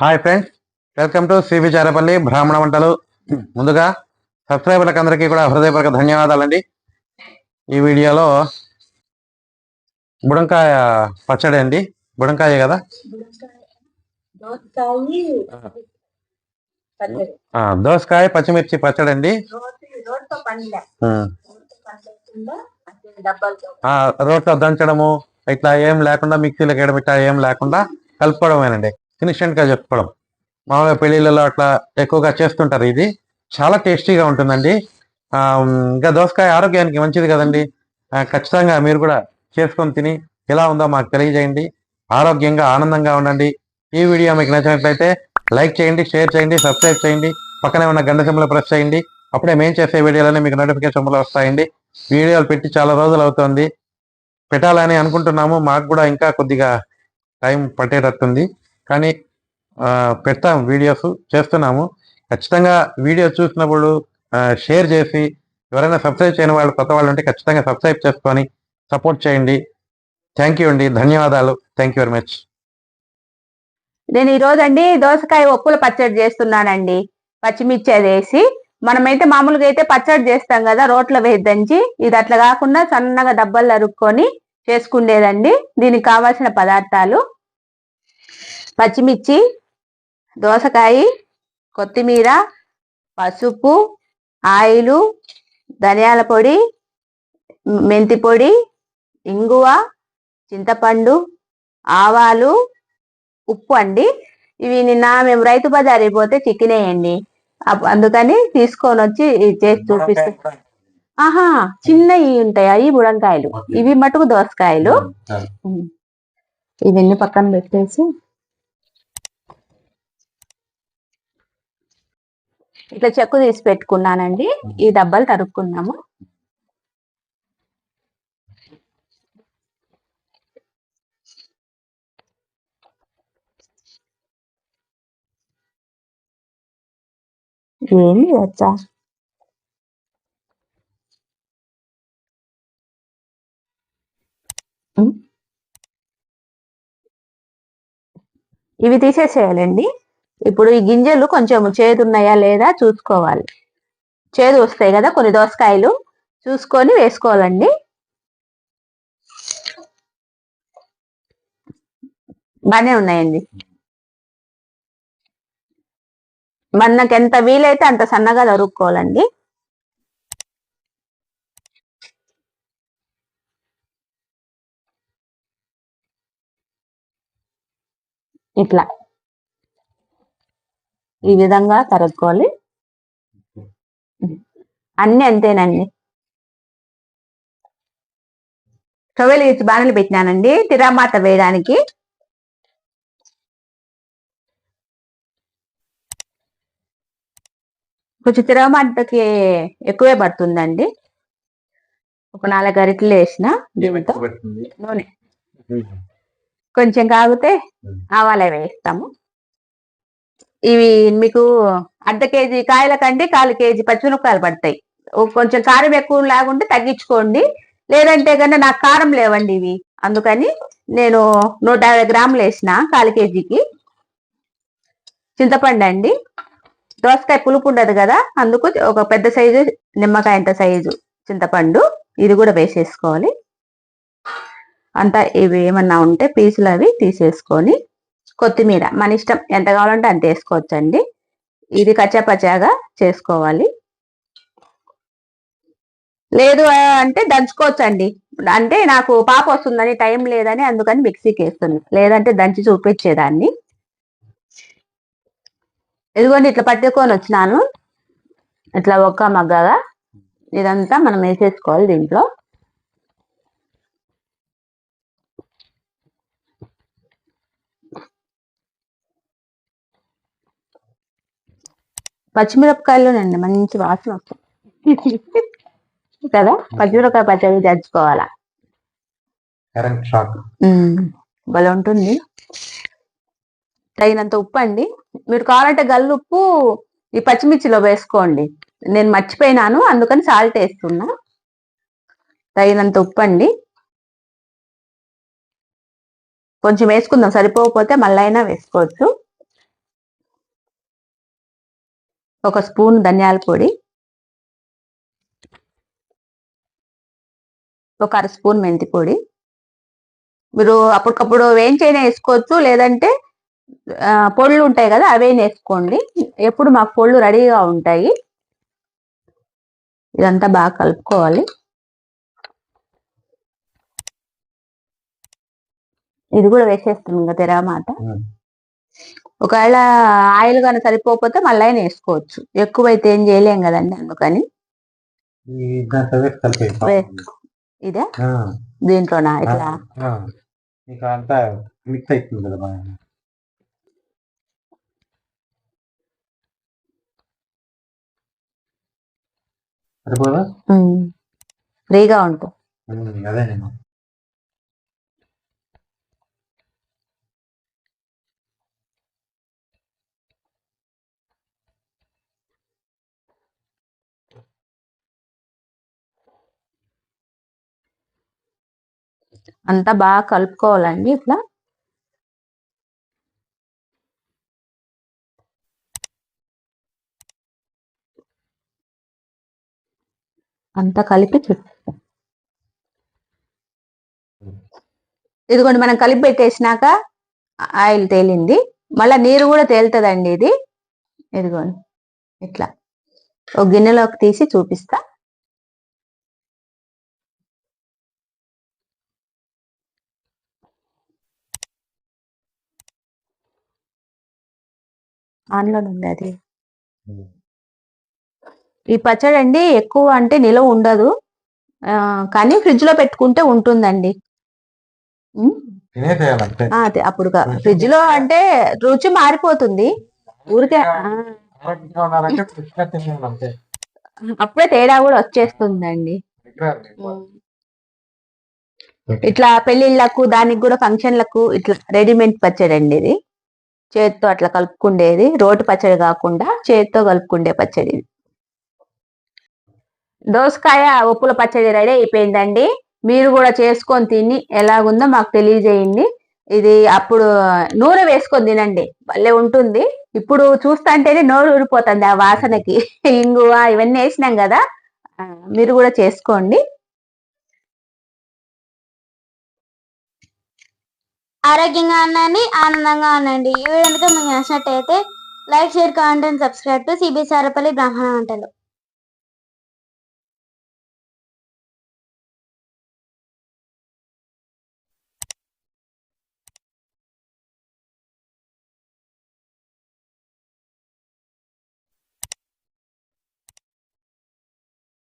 Hi friends welcome to Shri Vicharapalli Brahmana వంటలు. ముందుగా సబ్స్క్రైబర్లకు అందరికీ కూడా హృదయపూర్వక ధన్యవాదాలండి. ఈ వీడియోలో బుడంకాయ పచ్చడి అండి. బుడంకాయ కదా? దోసకాయ పచ్చిమిర్చి పచ్చడి అండి. రోట్లో దంచడము ఇట్లా ఏం లేకుండా మిక్సీలో వేయడం ఇట్లా ఏం లేకుండా కలుపుకోవడమేనండి. ఇన్స్టెంట్ చెప్పుకోవడం. మామూలుగా పెళ్ళిళ్ళలో అట్లా ఎక్కువగా చేస్తుంటారు ఇది. చాలా టేస్టీగా ఉంటుందండి. ఇంకా దోసకాయ ఆరోగ్యానికి మంచిది కదండి. ఖచ్చితంగా మీరు కూడా చేసుకొని తిని ఎలా ఉందో మాకు తెలియజేయండి. ఆరోగ్యంగా ఆనందంగా ఉండండి. ఈ వీడియో మీకు నచ్చినట్లయితే లైక్ చేయండి షేర్ చేయండి సబ్స్క్రైబ్ చేయండి. పక్కనే ఉన్న గంట సింబల్ ప్రెస్ చేయండి. అప్పుడే మేము చేసే వీడియోలన్నీ మీకు నోటిఫికేషన్ వస్తాయండి. వీడియోలు పెట్టి చాలా రోజులు అవుతుంది. పెట్టాలని అనుకుంటున్నాము. మాకు కూడా ఇంకా కొద్దిగా టైం పట్టేటట్టుంది. కానీ పెడతాం వీడియోస్ చేస్తున్నాము. ఖచ్చితంగా వీడియో చూసినప్పుడు షేర్ చేసి ఎవరైనా సబ్స్క్రైబ్ చేయని వాళ్ళు కొత్త వాళ్ళు ఉంటే ఖచ్చితంగా సబ్స్క్రైబ్ చేసుకొని సపోర్ట్ చేయండి. థ్యాంక్ యూ అండి. ధన్యవాదాలు. Thank you very much. నేను ఈరోజు అండి దోసకాయ ఒప్పుల పచ్చడి చేస్తున్నానండి. పచ్చిమిర్చి అది వేసి మనమైతే మామూలుగా అయితే పచ్చడి చేస్తాం కదా రోట్లో వేసి దంచి ఇది అట్లా కాకుండా సన్నగా డబ్బాల్లో అరుక్కొని చేసుకునేదండి దీనికి కావాల్సిన పదార్థాలు. పచ్చిమిర్చి దోసకాయ కొత్తిమీర పసుపు ఆయిలు ధనియాల పొడి మెంతి పొడి ఇంగువ చింతపండు ఆవాలు ఉప్పు అండి. ఇవి నిన్న మేము రైతు బజార్ పోతే చిక్కినాయండి. అప్- అందుకని తీసుకొని వచ్చి చేసి చూపిస్తా ఆహా చిన్నవి ఉంటాయి అవి బుడంకాయలు. ఇవి మటుకు దోసకాయలు. ఇవన్నీ పక్కన పెట్టేసి ఇట్లా చెక్కు తీసి పెట్టుకున్నానండి. ఈ డబ్బాలు తరుక్కున్నాము. ఏమి వచ్చా ఇవి తీసేసేయాలండి. ఇప్పుడు ఈ గింజలు కొంచెం చేదు ఉన్నాయా లేదా చూసుకోవాలి. చేదు వస్తాయి కదా కొన్ని దోసకాయలు. చూసుకొని వేసుకోవాలండి. బాగానే ఉన్నాయండి. మనకి ఎంత వీలైతే అంత సన్నగా తరుక్కోవాలండి. ఇట్లా. ఈ విధంగా తరుక్కోవాలి. అన్ని అంతేనండి. టొవెల్ ఇచ్చి బాణలు పెట్టినానండి. తిరామాత వేయడానికి. కొంచెం తిరగమాటకి ఎక్కువే పడుతుందండి. ఒక నాలుగు అరిటలు వేసిన నూనె. కొంచెం కాగితే ఆవాలే వేస్తాము. ఇవి మీకు అర్ధ కేజీ కాయల కంటే కాలు కేజీ పచ్చిమిరపకాయలు పడతాయి. కొంచెం కారం ఎక్కువ లాగుంటే తగ్గించుకోండి. లేదంటే కన్నా నాకు కారం లేవండి ఇవి. అందుకని నేను నూట యాభై గ్రాములు వేసిన కాలు కేజీకి. చింతపండు అండి. దోసకాయ పులుపు ఉండదు కదా అందుకు ఒక పెద్ద సైజు నిమ్మకాయ అంత సైజు చింతపండు. ఇది కూడా వేసేసుకోవాలి. అంతా ఇవి ఏమన్నా ఉంటే పీసులు అవి తీసేసుకొని కొత్తిమీర. మన ఇష్టం ఎంత కావాలంటే అంత వేసుకోవచ్చండి. ఇది కచ్చాపచ్చాగా చేసుకోవాలి. లేదు అంటే దంచుకోవచ్చండి. అంటే నాకు పాప వస్తుందని టైం లేదని అందుకని మిక్సీకి వేస్తుంది. లేదంటే దంచి చూపించేదాన్ని. ఇదిగోండి ఇట్లా పట్టుకొని వచ్చినాను. ఇట్లా ఒక్క మగ్గగా ఇదంతా మనం వేసేసుకోవాలి దీంట్లో. పచ్చిమిరపకాయలునండి మంచి వాసన వస్తుంది. కదా? పచ్చిమిరపకాయ పచ్చడి తెచ్చుకోవాలా? భలే ఉంటుంది. తగినంత ఉప్పు అండి. మీరు కావాలంటే గల్లు ఉప్పు ఈ పచ్చిమిర్చిలో వేసుకోండి. నేను మర్చిపోయినాను అందుకని సాల్ట్ వేస్తున్నా. తగినంత ఉప్పు అండి. కొంచెం వేసుకుందాం సరిపోకపోతే మళ్ళీ అయినా వేసుకోవచ్చు. ఒక స్పూన్ ధనియాల పొడి ఒక అర స్పూన్ మెంతి పొడి. మీరు అప్పటికప్పుడు వేయించైనా వేసుకోవచ్చు లేదంటే పొళ్ళు ఉంటాయి కదా అవే వేసుకోండి. ఎప్పుడు మాకు పొళ్ళు రెడీగా ఉంటాయి. ఇదంతా బాగా కలుపుకోవాలి. ఇది కూడా వేసేస్తుంది ఇంకా తెరమాట. ఒకవేళ ఆయిల్ కానీ సరిపోకపోతే మళ్ళీ అయినా వేసుకోవచ్చు. ఎక్కువైతే ఏం చేయలేం కదండి అందుకని. ఇదే? దీంట్లోనా? ఇట్లా? మిక్స్ అవుతుంది కదా సరిపోదా. ఫ్రీగా ఉమ్, అదే అంతా బాగా కలుపుకోవాలండి ఇట్లా. అంతా కలిపి చుట్టూ ఇదిగోండి మనం కలిపి పెట్టేసినాక ఆయిల్ తేలింది. మళ్ళీ నీరు కూడా తేలుతుందండి ఇది. ఇదిగోండి ఇట్లా. ఒక గిన్నెలోకి తీసి చూపిస్తా. ఆన్లో ఉంది అది. ఈ పచ్చడి అండి ఎక్కువ అంటే నిలవ ఉండదు. కానీ ఫ్రిడ్జ్లో పెట్టుకుంటే ఉంటుందండి. అదే అప్పుడు ఫ్రిడ్జ్లో అంటే రుచి మారిపోతుంది. ఊరికే అప్పుడే తేడా కూడా వచ్చేస్తుందండి. ఇట్లా పెళ్ళిళ్ళకు దానికి కూడా ఫంక్షన్లకు ఇట్లా రెడీమేడ్ పచ్చడి అండి ఇది. చేతితో అట్లా కలుపుకుండేది. రోటి పచ్చడి కాకుండా చేతితో కలుపుకుండే పచ్చడి దోసకాయ ఉప్పుల పచ్చడి రెడీ అయిపోయిందండి. మీరు కూడా చేసుకొని తిని ఎలాగుందో మాకు తెలియజేయండి. ఇది అప్పుడు నూనె వేసుకొని తినండి. భలే ఉంటుంది. ఇప్పుడు చూస్తాంటేనే నోరు ఊరిపోతుంది ఆ వాసనకి. ఇంగువ ఇవన్నీ వేసినాం కదా. మీరు కూడా చేసుకోండి. ఆరోగ్యంగా ఉండండి ఆనందంగా ఉండండి. ఈ వీడియో కనుక మీకు నచ్చినట్టయితే like share comment and subscribe to CB Sarapalli Brahmana వంటలు.